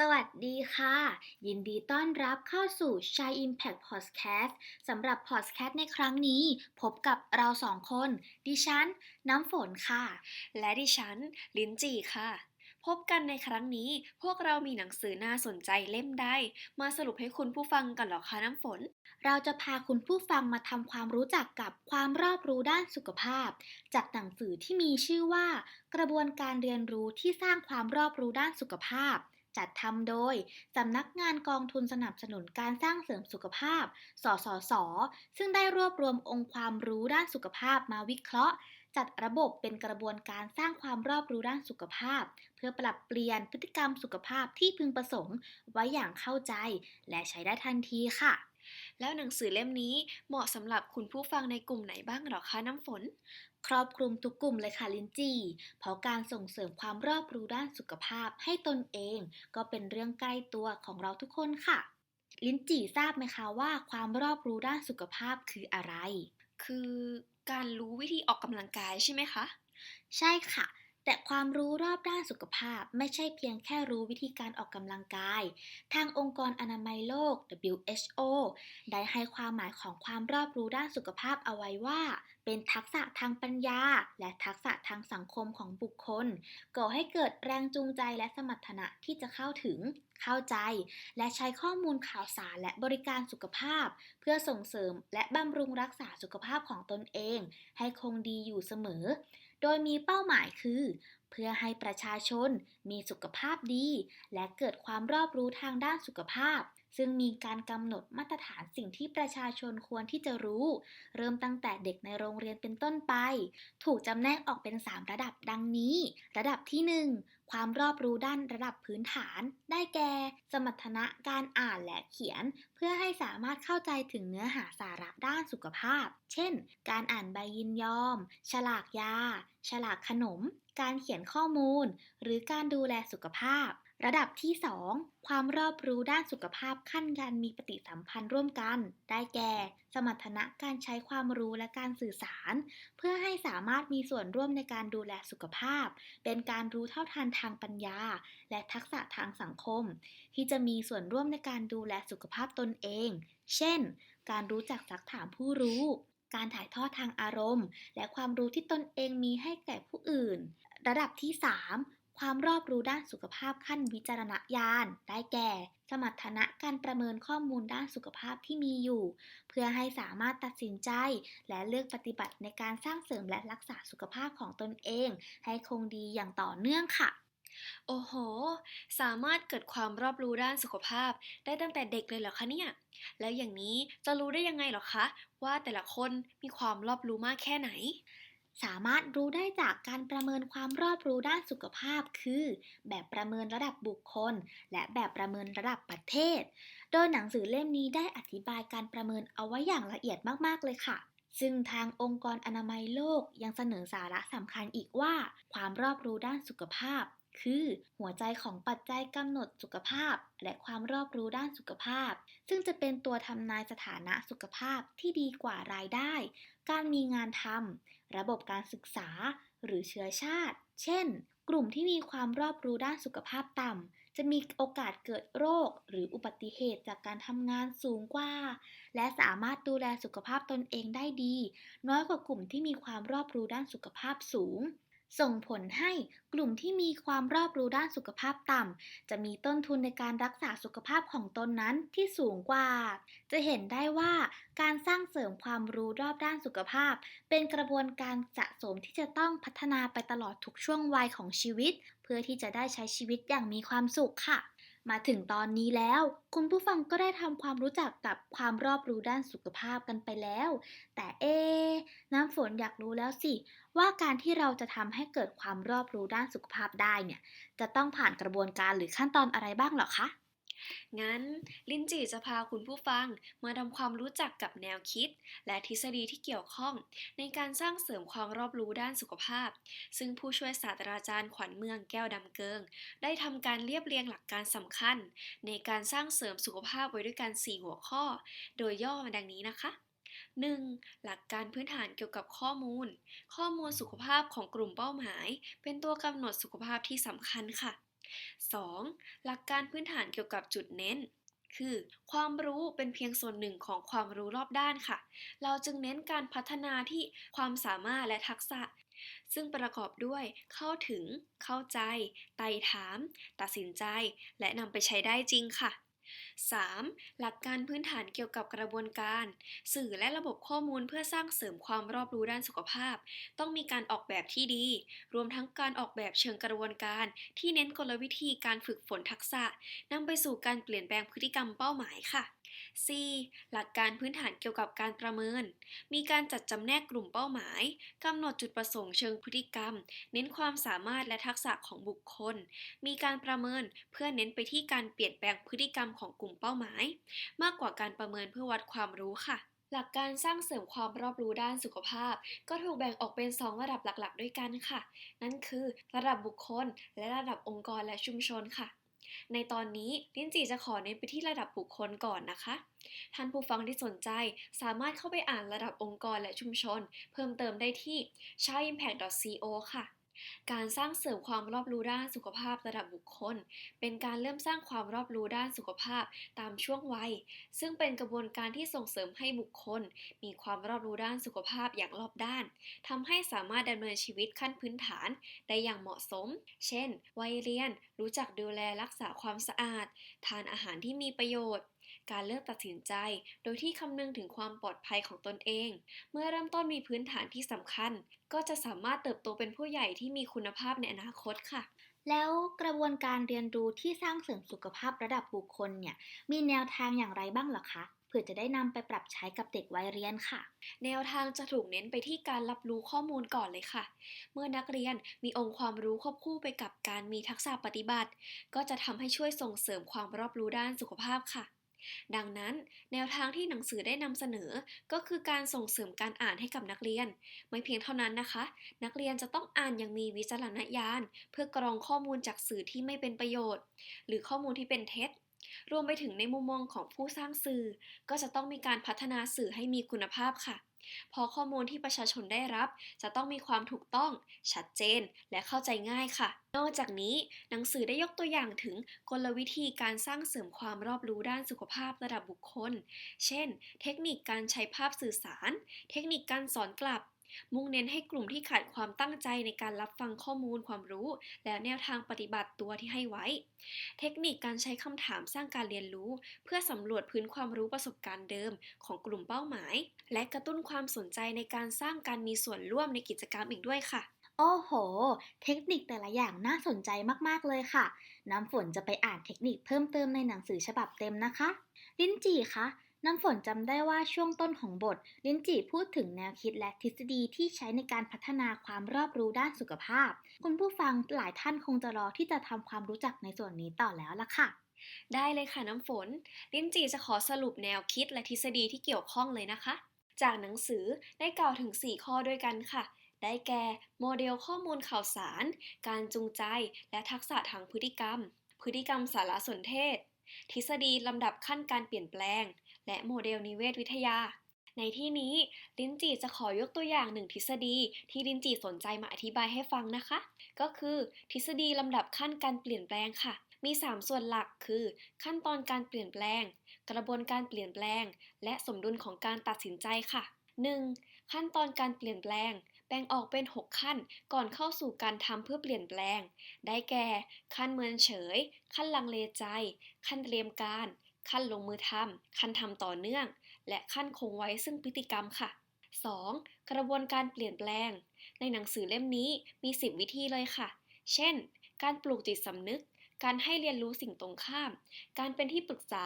สวัสดีค่ะ ยินดีต้อนรับเข้าสู่ Shy Impact Podcast สำหรับ Podcast ในครั้งนี้ พบกับเราสองคน ดิฉัน น้ำฝนค่ะ และดิฉัน ลิ้นจีค่ะ พบกันในครั้งนี้พวกเรามีหนังสือน่าสนใจเล่มใดมาสรุปให้คุณผู้ฟังกันหรอคะน้ำฝน เราจะพาคุณผู้ฟังมาทำความรู้จักกับความรอบรู้ด้านสุขภาพ จากหนังสือที่มีชื่อว่า กระบวนการเรียนรู้ที่สร้างความรอบรู้ด้านสุขภาพ จัดทำโดย สำนักงานกองทุนสนับสนุนการสร้างเสริมสุขภาพ สสส ซึ่งได้รวบรวมองค์ความรู้ด้านสุขภาพมาวิเคราะห์ จัดระบบเป็นกระบวนการสร้างความรอบรู้ด้านสุขภาพ เพื่อปรับเปลี่ยนพฤติกรรมสุขภาพที่พึงประสงค์ ไว้อย่างเข้าใจ และใช้ได้ทันทีค่ะแล้วหนังสือเล่มนี้เหมาะสำหรับคุณผู้ฟังในกลุ่มไหนบ้างหรอคะน้ำฝน ครอบคลุมทุกกลุ่มเลยค่ะลินจีเพราะการส่งเสริมความรอบรู้ด้านสุขภาพให้ตนเอง ก็เป็นเรื่องใกล้ตัวของเราทุกคนค่ะ ลินจีทราบไหมคะว่าความรอบรู้ด้านสุขภาพคืออะไร คือการรู้วิธีออกกำลังกายใช่ไหมคะ ใช่ค่ะ แต่ความรู้รอบด้านสุขภาพไม่ใช่เพียงแค่รู้วิธีการออกกำลังกาย ทางองค์กรอนามัยโลก WHO ได้ให้ความหมายของความรอบรู้ด้านสุขภาพเอาไว้ว่า เป็นทักษะทางปัญญา และทักษะทางสังคมของบุคคล ก่อให้เกิดแรงจูงใจและสมรรถนะที่จะเข้าถึง เข้าใจ และใช้ข้อมูลข่าวสารและบริการสุขภาพ เพื่อส่งเสริมและบำรุงรักษาสุขภาพของตนเอง ให้คงดีอยู่เสมอ โดยมีเป้าหมายคือ เพื่อให้ประชาชนมีสุขภาพดี และเกิดความรอบรู้ทางด้านสุขภาพ ซึ่งมีการกำหนดมาตรฐานสิ่งที่ประชาชนควรที่จะรู้ เริ่มตั้งแต่เด็กในโรงเรียนเป็นต้นไป ถูกจำแนกออกเป็น 3 ระดับดังนี้ ระดับที่ 1 ความรอบรู้ด้านระดับพื้นฐาน ได้แก่ สมรรถนะการอ่านและเขียน เพื่อให้สามารถเข้าใจถึงเนื้อหาสาระด้านสุขภาพ เช่น การอ่านใบยินยอม ฉลากยา ฉลากขนม การเขียนข้อมูล หรือการดูแลสุขภาพ ระดับที่ 2 ความรอบรู้ด้านสุขภาพขั้นการมีปฏิสัมพันธ์ร่วมกัน ได้แก่ สมรรถนะการใช้ความรู้และการสื่อสาร เพื่อให้สามารถมีส่วนร่วมในการดูแลสุขภาพ เป็นการรู้เท่าทันทางปัญญา และทักษะทางสังคม ที่จะมีส่วนร่วมในการดูแลสุขภาพตนเอง เช่น การรู้จักซักถามผู้รู้ การถ่ายทอดทางอารมณ์ และความรู้ที่ตนเองมีให้แก่ผู้อื่น ระดับที่ 3 ความรอบรู้ด้านสุขภาพขั้นวิจารณญาณได้แก่ สมรรถนะการประเมินข้อมูลด้านสุขภาพที่มีอยู่ เพื่อให้สามารถตัดสินใจ และเลือกปฏิบัติในการสร้างเสริมและรักษาสุขภาพของตนเอง ให้คงดีอย่างต่อเนื่องค่ะ โอ้โห สามารถเกิดความรอบรู้ด้านสุขภาพ ได้ตั้งแต่เด็กเลยเหรอคะเนี่ย แล้วอย่างนี้จะรู้ได้ยังไงหรอคะ ว่าแต่ละคนมีความรอบรู้มากแค่ไหน สามารถรู้ได้จากการประเมินความรอบรู้ด้านสุขภาพ คือ แบบประเมินระดับบุคคล และแบบประเมินระดับประเทศ โดยหนังสือเล่มนี้ได้อธิบายการประเมินเอาไว้อย่างละเอียดมากๆเลยค่ะซึ่งทางองค์กรอนามัยโลกยังเสนอสาระสำคัญอีกว่า ความรอบรู้ด้านสุขภาพ คือ หัวใจของปัจจัยกำหนดสุขภาพ และความรอบรู้ด้านสุขภาพ ซึ่งจะเป็นตัวทำนายสถานะสุขภาพที่ดีกว่ารายได้ การมีงานทำ ระบบการศึกษา หรือเชื้อชาติ เช่น กลุ่มที่มีความรอบรู้ด้านสุขภาพต่ำ จะมีโอกาสเกิดโรค หรืออุบัติเหตุจากการทำงานสูงกว่า และสามารถดูแลสุขภาพตนเองได้ดี น้อยกว่ากลุ่มที่มีความรอบรู้ด้านสุขภาพสูง ส่งผลให้กลุ่มที่มีความรอบรู้ด้านสุขภาพต่ำ จะมีต้นทุนในการรักษาสุขภาพของตนนั้นที่สูงกว่า จะเห็นได้ว่าการสร้างเสริมความรู้รอบด้านสุขภาพ เป็นกระบวนการสะสมที่จะต้องพัฒนาไปตลอดทุกช่วงวัยของชีวิต เพื่อที่จะได้ใช้ชีวิตอย่างมีความสุขค่ะ มาถึงตอนนี้แล้ว คุณผู้ฟังก็ได้ทำความรู้จักกับความรอบรู้ด้านสุขภาพกันไปแล้ว แต่เอ น้ำฝนอยากรู้แล้วสิ ว่าการที่เราจะทำให้เกิดความรอบรู้ด้านสุขภาพได้เนี่ย จะต้องผ่านกระบวนการหรือขั้นตอนอะไรบ้างหรอคะ งั้นลินจีจะพาคุณผู้ฟังมาทำความรู้จักกับแนวคิด และทฤษฎีที่เกี่ยวข้อง ในการสร้างเสริมความรอบรู้ด้านสุขภาพ ซึ่งผู้ช่วยศาสตราจารย์ขวัญเมืองแก้วดำเกิง ได้ทำการเรียบเรียงหลักการสำคัญ ในการสร้างเสริมสุขภาพไว้ด้วยกัน 4 หัวข้อ โดยย่อมาดังนี้นะคะ 1. หลักการพื้นฐานเกี่ยวกับข้อมูล ข้อมูลสุขภาพของกลุ่มเป้าหมาย เป็นตัวกำหนดสุขภาพที่สำคัญค่ะ 2. หลักการพื้นฐานเกี่ยวกับจุดเน้น คือ ความรู้เป็นเพียงส่วนหนึ่งของความรู้รอบด้านค่ะ เราจึงเน้นการพัฒนาที่ความสามารถและทักษะ ซึ่งประกอบด้วย เข้าถึง เข้าใจ ไต่ถาม ตัดสินใจ และนำไปใช้ได้จริงค่ะ 3. หลักการพื้นฐานเกี่ยวกับกระบวนการ สื่อและระบบข้อมูลเพื่อสร้างเสริมความรอบรู้ด้านสุขภาพ ต้องมีการออกแบบที่ดี รวมทั้งการออกแบบเชิงกระบวนการ ที่เน้นกลวิธีการฝึกฝนทักษะนำไปสู่การเปลี่ยนแปลงพฤติกรรมเป้าหมายค่ะ C หลักการพื้นฐานเกี่ยวกับการประเมิน มีการจัดจำแนกกลุ่มเป้าหมาย กำหนดจุดประสงค์เชิงพฤติกรรม เน้นความสามารถและทักษะของบุคคล มีการประเมินเพื่อเน้นไปที่การเปลี่ยนแปลงพฤติกรรมของกลุ่มเป้าหมาย มากกว่าการประเมินเพื่อวัดความรู้ค่ะหลักการสร้างเสริมความรอบรู้ด้านสุขภาพ ก็ถูกแบ่งออกเป็น 2 ระดับหลักๆ ด้วยกันค่ะ นั่นคือ ระดับบุคคล และระดับองค์กรและชุมชนค่ะ ในตอนนี้ลิ้นจีจะขอเน้นไปที่ระดับบุคคลก่อนนะคะ ท่านผู้ฟังที่สนใจสามารถเข้าไปอ่านระดับองค์กรและชุมชน เพิ่มเติมได้ที่ chaimpact.co ค่ะ การสร้างเสริมความรอบรู้ด้านสุขภาพระดับบุคคล เป็นการเริ่มสร้างความรอบรู้ด้านสุขภาพตามช่วงวัย ซึ่งเป็นกระบวนการที่ส่งเสริมให้บุคคล มีความรอบรู้ด้านสุขภาพอย่างรอบด้านทำให้สามารถดำเนินชีวิตขั้นพื้นฐานได้อย่างเหมาะสม เช่น วัยเรียน รู้จักดูแลรักษาความสะอาด ทานอาหารที่มีประโยชน์ การเลือกตัดสินใจ โดยที่คำนึงถึงความปลอดภัยของตนเอง เมื่อเริ่มต้นมีพื้นฐานที่สำคัญ ก็จะสามารถเติบโตเป็นผู้ใหญ่ที่มีคุณภาพในอนาคตค่ะ แล้วกระบวนการเรียนรู้ที่สร้างเสริมสุขภาพระดับบุคคลเนี่ยมีแนวทางอย่างไรบ้างเหรอคะเพื่อจะได้นำไปปรับใช้กับเด็กวัยเรียนค่ะ แนวทางจะถูกเน้นไปที่การรับรู้ข้อมูลก่อนเลยค่ะ เมื่อนักเรียนมีองค์ความรู้ควบคู่ไปกับการมีทักษะปฏิบัติ ก็จะทำให้ช่วยส่งเสริมความรอบรู้ด้านสุขภาพค่ะ ดังนั้น แนวทางที่หนังสือได้นำเสนอ ก็คือการส่งเสริมการอ่านให้กับนักเรียน ไม่เพียงเท่านั้นนะคะ นักเรียนจะต้องอ่านอย่างมีวิจารณญาณ เพื่อกรองข้อมูลจากสื่อที่ไม่เป็นประโยชน์ หรือข้อมูลที่เป็นเท็จรวมไปถึงในมุมมองของผู้สร้างสื่อ ก็จะต้องมีการพัฒนาสื่อให้มีคุณภาพค่ะ เพอข้อมูลที่ประชาชนได้รับ จะต้องมีความถูกต้อง ชัดเจน และเข้าใจง่ายค่ะ นอกจากนี้ หนังสือได้ยกตัวอย่างถึงกลวิธีการสร้างเสริมความรอบรู้ด้านสุขภาพระดับบุคคล เช่น เทคนิคการใช้ภาพสื่อสาร เทคนิคการสอนกลับ มุ่งเน้นให้กลุ่มที่ขาดความตั้งใจในการรับฟังข้อมูลความรู้ และแนวทางปฏิบัติตัวที่ให้ไว้ เทคนิคการใช้คำถามสร้างการเรียนรู้ เพื่อสำรวจพื้นความรู้ประสบการณ์เดิมของกลุ่มเป้าหมาย และกระตุ้นความสนใจในการสร้างการมีส่วนร่วมในกิจกรรมอีกด้วยค่ะ โอ้โห เทคนิคแต่ละอย่างน่าสนใจมากๆเลยค่ะ น้ำฝนจะไปอ่านเทคนิคเพิ่มเติมในหนังสือฉบับเต็มนะคะ ลิ้นจี่คะ น้ำฝนจำได้ว่าช่วงต้นของบท ลินจีพูดถึงแนวคิดและทฤษฎีที่ใช้ในการพัฒนาความรอบรู้ด้านสุขภาพ คุณผู้ฟังหลายท่านคงจะรอที่จะทำความรู้จักในส่วนนี้ต่อแล้วล่ะค่ะ ได้เลยค่ะน้ำฝน ลินจีจะขอสรุปแนวคิดและทฤษฎีที่เกี่ยวข้องเลยนะคะ จากหนังสือได้กล่าวถึง 4 ข้อด้วยกันค่ะได้แก่โมเดลข้อมูลข่าวสาร การจูงใจ และทักษะทางพฤติกรรม พฤติกรรมสารสนเทศ ทฤษฎีลำดับขั้นการเปลี่ยนแปลง และโมเดลนิเวศวิทยา ในที่นี้ลินจีจะขอยกตัวอย่างหนึ่งทฤษฎีที่ลินจีสนใจมาอธิบายให้ฟังนะคะ ก็คือทฤษฎีลำดับขั้นการเปลี่ยนแปลงค่ะ มี 3 ส่วนหลักคือ ขั้นตอนการเปลี่ยนแปลง กระบวนการเปลี่ยนแปลง และสมดุลของการตัดสินใจค่ะ 1. ขั้นตอนการเปลี่ยนแปลงแบ่งออกเป็น 6 ขั้นก่อนเข้าสู่การทำเพื่อเปลี่ยนแปลง ได้แก่ ขั้นเมินเฉย ขั้นลังเลใจ ขั้นเตรียมการ ขั้นลงมือทำขั้นทำต่อเนื่อง และขั้นคงไว้ซึ่งพฤติกรรมค่ะ 2. กระบวนการเปลี่ยนแปลง ในหนังสือเล่มนี้มี 10 วิธีเลยค่ะ เช่น การปลูกจิตสำนึก การให้เรียนรู้สิ่งตรงข้าม การเป็นที่ปรึกษา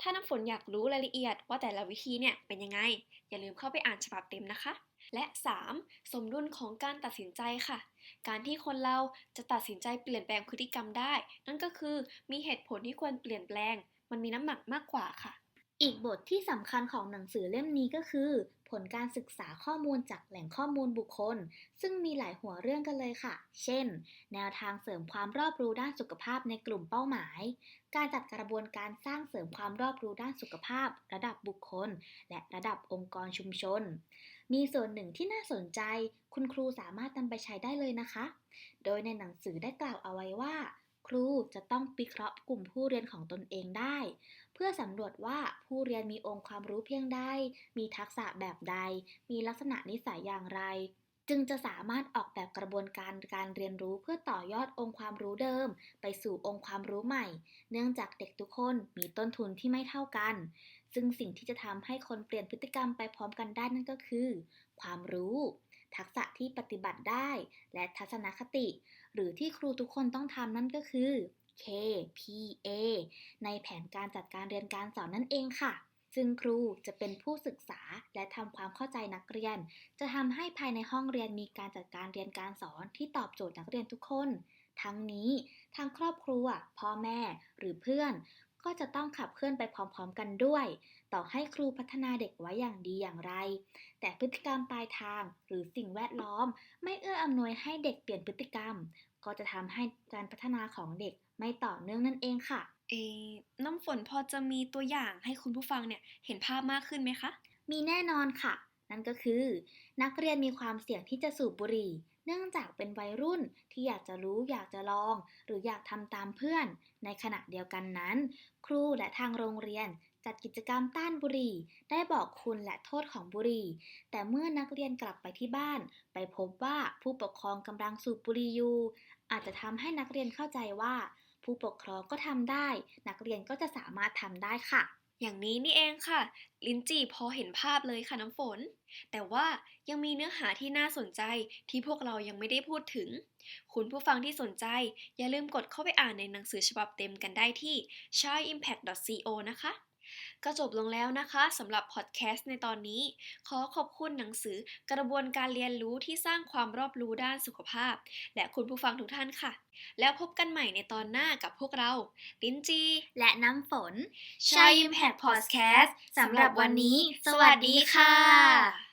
ถ้าน้ำฝนอยากรู้รายละเอียดว่าแต่ละวิธีเนี่ยเป็นยังไง อย่าลืมเข้าไปอ่านฉบับเต็มนะคะ และ 3. สมดุลของการตัดสินใจค่ะ การที่คนเราจะตัดสินใจเปลี่ยนแปลงพฤติกรรมได้ นั่นก็คือมีเหตุผลที่ควรเปลี่ยนแปลง มันมีน้ำหนักมากกว่าค่ะ อีกบทที่สำคัญของหนังสือเล่มนี้ก็คือ ผลการศึกษาข้อมูลจากแหล่งข้อมูลบุคคล ซึ่งมีหลายหัวเรื่องกันเลยค่ะ เช่น แนวทางเสริมความรอบรู้ด้านสุขภาพในกลุ่มเป้าหมาย การจัดกระบวนการสร้างเสริมความรอบรู้ด้านสุขภาพ ระดับบุคคล และระดับองค์กรชุมชน มีส่วนหนึ่งที่น่าสนใจ คุณครูสามารถนำไปใช้ได้เลยนะคะ โดยในหนังสือได้กล่าวเอาไว้ว่า ครูจะต้องวิเคราะห์กลุ่มผู้เรียนของตนเองได้ เพื่อสำรวจว่าผู้เรียนมีองค์ความรู้เพียงใด มีทักษะแบบใด มีลักษณะนิสัยอย่างไร จึงจะสามารถออกแบบกระบวนการการเรียนรู้เพื่อต่อยอดองค์ความรู้เดิม ไปสู่องค์ความรู้ใหม่ เนื่องจากเด็กทุกคนมีต้นทุนที่ไม่เท่ากัน ซึ่งสิ่งที่จะทำให้คนเปลี่ยนพฤติกรรมไปพร้อมกันได้นั่นก็คือ ความรู้ทักษะที่ปฏิบัติได้ และทัศนคติ หรือที่ครูทุกคนต้องทำนั่นก็คือ KPA ในแผนการจัดการเรียนการสอนนั่นเองค่ะ ซึ่งครูจะเป็นผู้ศึกษาและทำความเข้าใจนักเรียน จะทำให้ภายในห้องเรียนมีการจัดการเรียนการสอนที่ตอบโจทย์นักเรียนทุกคน ทั้งนี้ทางครอบครัว พ่อแม่หรือเพื่อน ก็จะต้องขับเคลื่อนไปพร้อมๆกันด้วย ต่อให้ครูพัฒนาเด็กไว้อย่างดีอย่างไร แต่พฤติกรรมปลายทางหรือสิ่งแวดล้อม ไม่เอื้ออำนวยให้เด็กเปลี่ยนพฤติกรรม ก็จะทำให้การพัฒนาของเด็กไม่ต่อเนื่องนั่นเองค่ะ เอน้ำฝนพอจะมีตัวอย่างให้คุณผู้ฟังเนี่ยเห็นภาพมากขึ้นไหมคะ มีแน่นอนค่ะ นั่นก็คือ นักเรียนมีความเสี่ยงที่จะสูบบุหรี่ เนื่องจากเป็นวัยรุ่นที่อยากจะรู้อยากจะลอง หรืออยากทำตามเพื่อน ในขณะเดียวกันนั้น ครูและทางโรงเรียน จัดกิจกรรมต้านบุหรี่ ได้บอกคุณและโทษของบุหรี่ แต่เมื่อนักเรียนกลับไปที่บ้าน ไปพบว่าผู้ปกครองกำลังสูบบุหรี่อยู่ อาจจะทำให้นักเรียนเข้าใจว่า ผู้ปกครองก็ทำได้ นักเรียนก็จะสามารถทำได้ค่ะอย่างนี้นี่เองค่ะ ลินจีพอเห็นภาพเลยค่ะน้ำฝน แต่ว่ายังมีเนื้อหาที่น่าสนใจที่พวกเรายังไม่ได้พูดถึง คุณผู้ฟังที่สนใจ อย่าลืมกดเข้าไปอ่านในหนังสือฉบับเต็มกันได้ที่ shaiimpact.co นะคะ ก็จบลงแล้วนะคะสำหรับพอดแคสต์ในตอนนี้ ขอขอบคุณหนังสือกระบวนการเรียนรู้ที่สร้างความรอบรู้ด้านสุขภาพ และคุณผู้ฟังทุกท่านค่ะ แล้วพบกันใหม่ในตอนหน้ากับพวกเรา ลินจี และน้ำฝนชาย,ยิมแพดพอดแคสต์สำหรับวันนี้ สวัสดีค่ะ